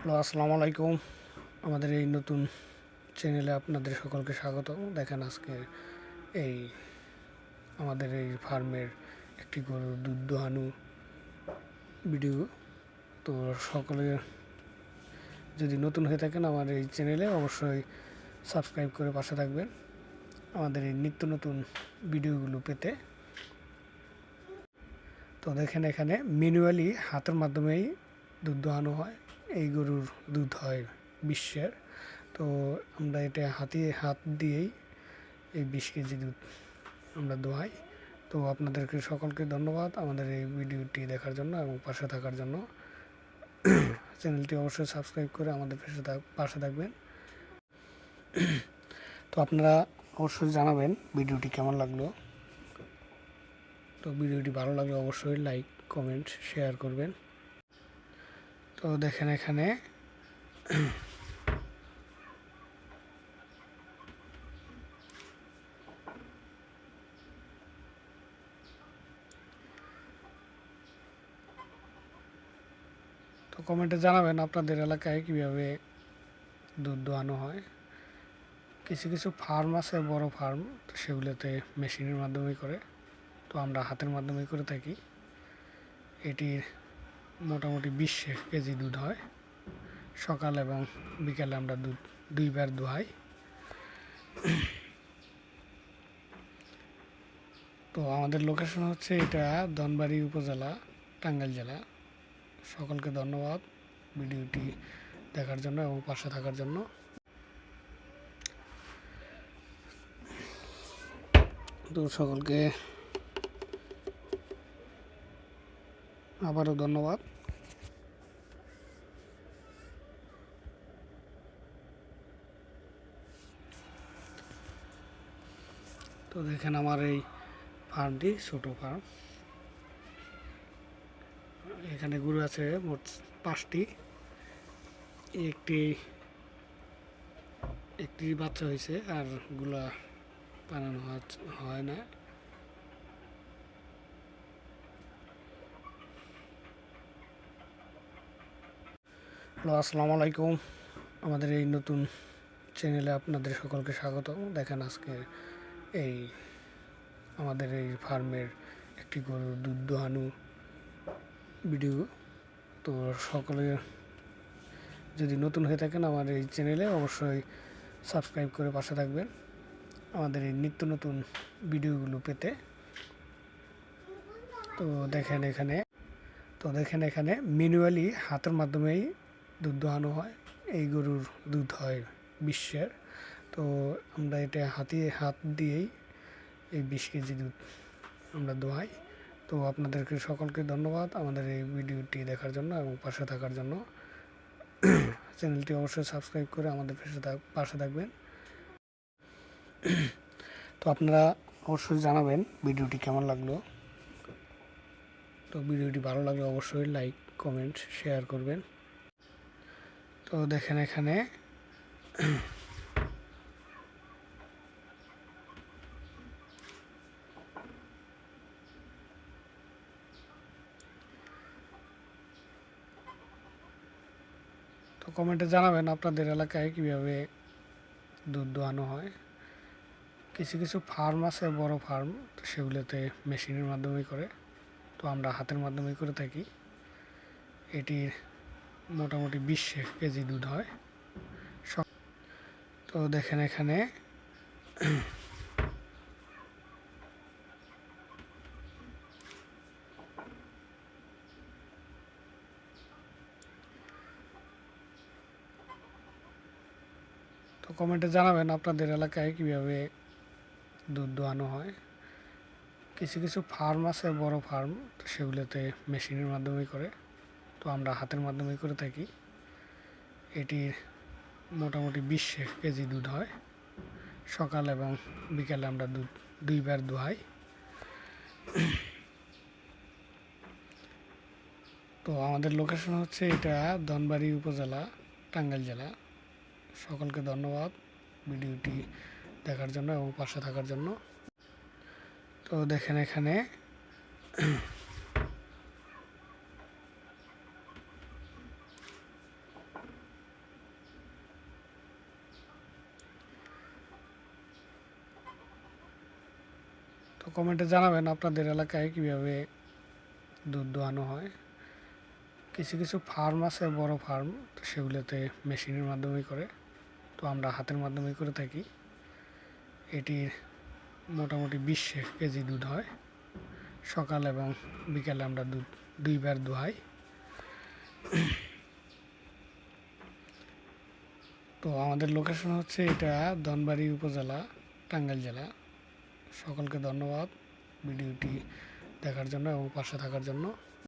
Hello, আসসালামু আলাইকুম। আমাদের এই নতুন চ্যানেলে আপনাদের সকলকে স্বাগত দেখেন আজকে এই আমাদের এই ফার্মের একটি গরুর দুধ দোহানো ভিডিও তো সকলে যদি নতুন হয়ে থাকেন আমার এই চ্যানেলে অবশ্যই সাবস্ক্রাইব করে পাশে থাকবেন আমাদের এই নিত্য নতুন ভিডিওগুলো পেতে। তো দেখেন এখানে ম্যানুয়ালি হাতের মাধ্যমেই দুধ দোহানো হয়। এই গরুর দুধ হয় বিশ্বের। তো আমরা এটা হাতিয়ে হাত দিয়েই এই বিশ কেজি দুধ আমরা দোহাই তো আপনাদেরকে সকলকে ধন্যবাদ আমাদের এই ভিডিওটি দেখার জন্য এবং পাশে থাকার জন্য। চ্যানেলটি অবশ্যই সাবস্ক্রাইব করে আমাদের পাশে পাশে থাকবেন। তো আপনারা অবশ্যই জানাবেন ভিডিওটি কেমন লাগল। তো ভিডিওটি ভালো লাগলে অবশ্যই লাইক, কমেন্ট, শেয়ার করবেন। তো দেখেন এখানে। তো কমেন্টে জানাবেন আপনাদের এলাকায় কীভাবে দুধ দোয়ানো হয়। কিছু কিছু ফার্ম আছে, বড় ফার্ম তো সেগুলোতে মেশিনের মাধ্যমে করে। তো আমরা হাতের মাধ্যমে করে থাকি। এটির মোটামুটি বিশ কেজি দুধ হয়। সকাল এবং বিকালে আমরা দুধ দুইবার দোহাই। তো আমাদের লোকেশন হচ্ছে এটা ধনবাড়ি উপজেলা, টাঙ্গাইল জেলা। সকলকে ধন্যবাদ ভিডিওটি দেখার জন্য এবং পাশে থাকার জন্য। তো সকলকে আবারও ধন্যবাদ। তো দেখেন আমার এই ফার্মটি, ছোটো ফার্ম। এখানে গরু আছে মোট পাঁচটি। একটি একটি বাচ্চা হয়েছে আরগুলা বানানো হয় না। হ্যালো, আসসালামু আলাইকুম। আমাদের এই নতুন চ্যানেলে আপনাদের সকলকে স্বাগত দেখেন আজকে এই আমাদের এই ফার্মের একটি গরুর দুধ দোহানো ভিডিও তো সকলে যদি নতুন হয়ে থাকেন আমার এই চ্যানেলে অবশ্যই সাবস্ক্রাইব করে পাশে থাকবেন। আমাদের এই নিত্য নতুন ভিডিওগুলো পেতে। তো দেখেন এখানে, তো দেখেন এখানে ম্যানুয়ালি হাতের মাধ্যমেই দুধ দোহানো হয়। এই গরুর দুধ হয় বিশ্বের। তো আমরা এটা হাতিয়ে হাত দিয়েই এই বিশ কেজি দুধ আমরা দোহাই। তো আপনাদেরকে সকলকে ধন্যবাদ আমাদের এই ভিডিওটি দেখার জন্য এবং পাশে থাকার জন্য। চ্যানেলটি অবশ্যই সাবস্ক্রাইব করে আমাদের পাশে থাক, পাশে থাকবেন। তো আপনারা অবশ্যই জানাবেন ভিডিওটি কেমন লাগল। তো ভিডিওটি ভালো লাগলে অবশ্যই লাইক, কমেন্ট, শেয়ার করবেন। তো দেখেন এখানে। তো কমেন্টে জানাবেন আপনাদের এলাকায় কীভাবে দুধ দোয়ানো হয়। কিছু কিছু ফার্ম আছে, বড় ফার্ম তো সেগুলোতে মেশিনের মাধ্যমে করে। তো আমরা হাতের মাধ্যমে করে থাকি। এটির মোটামুটি বিশ কেজি দুধ হয়। তো দেখেন এখানে। তো কমেন্টে জানাবেন আপনাদের এলাকায় কীভাবে দুধ দোয়ানো হয়। কিছু কিছু ফার্ম আছে, বড় ফার্ম তো সেগুলোতে মেশিনের মাধ্যমে করে। তো আমরা হাতের মাধ্যমে করে থাকি। এটির মোটামুটি বিশ কেজি দুধ হয়। সকাল এবং বিকালে আমরা দুধ দুইবার দোহাই। তো আমাদের লোকেশন হচ্ছে এটা ধনবাড়ি উপজেলা, টাঙ্গাইল জেলা। সকলকে ধন্যবাদ ভিডিওটি দেখার জন্য এবং পাশে থাকার জন্য। তো দেখেন এখানে কমেন্টে জানাবেন আপনাদের এলাকায় কীভাবে দুধ দোয়ানো হয়। কিছু কিছু ফার্ম আছে, বড় ফার্ম, তো সেগুলোতে মেশিনের মাধ্যমে করে। তো আমরা হাতের মাধ্যমে করে থাকি। এটির মোটামুটি বিশ কেজি দুধ হয়। সকাল এবং বিকালে আমরা দুধ দুইবার দোয়াই। তো আমাদের লোকেশন হচ্ছে এটা ধনবাড়ি উপজেলা, টাঙ্গাইল জেলা। সকলকে ধন্যবাদ ভিডিওটি দেখার জন্য এবং পাশে থাকার জন্য।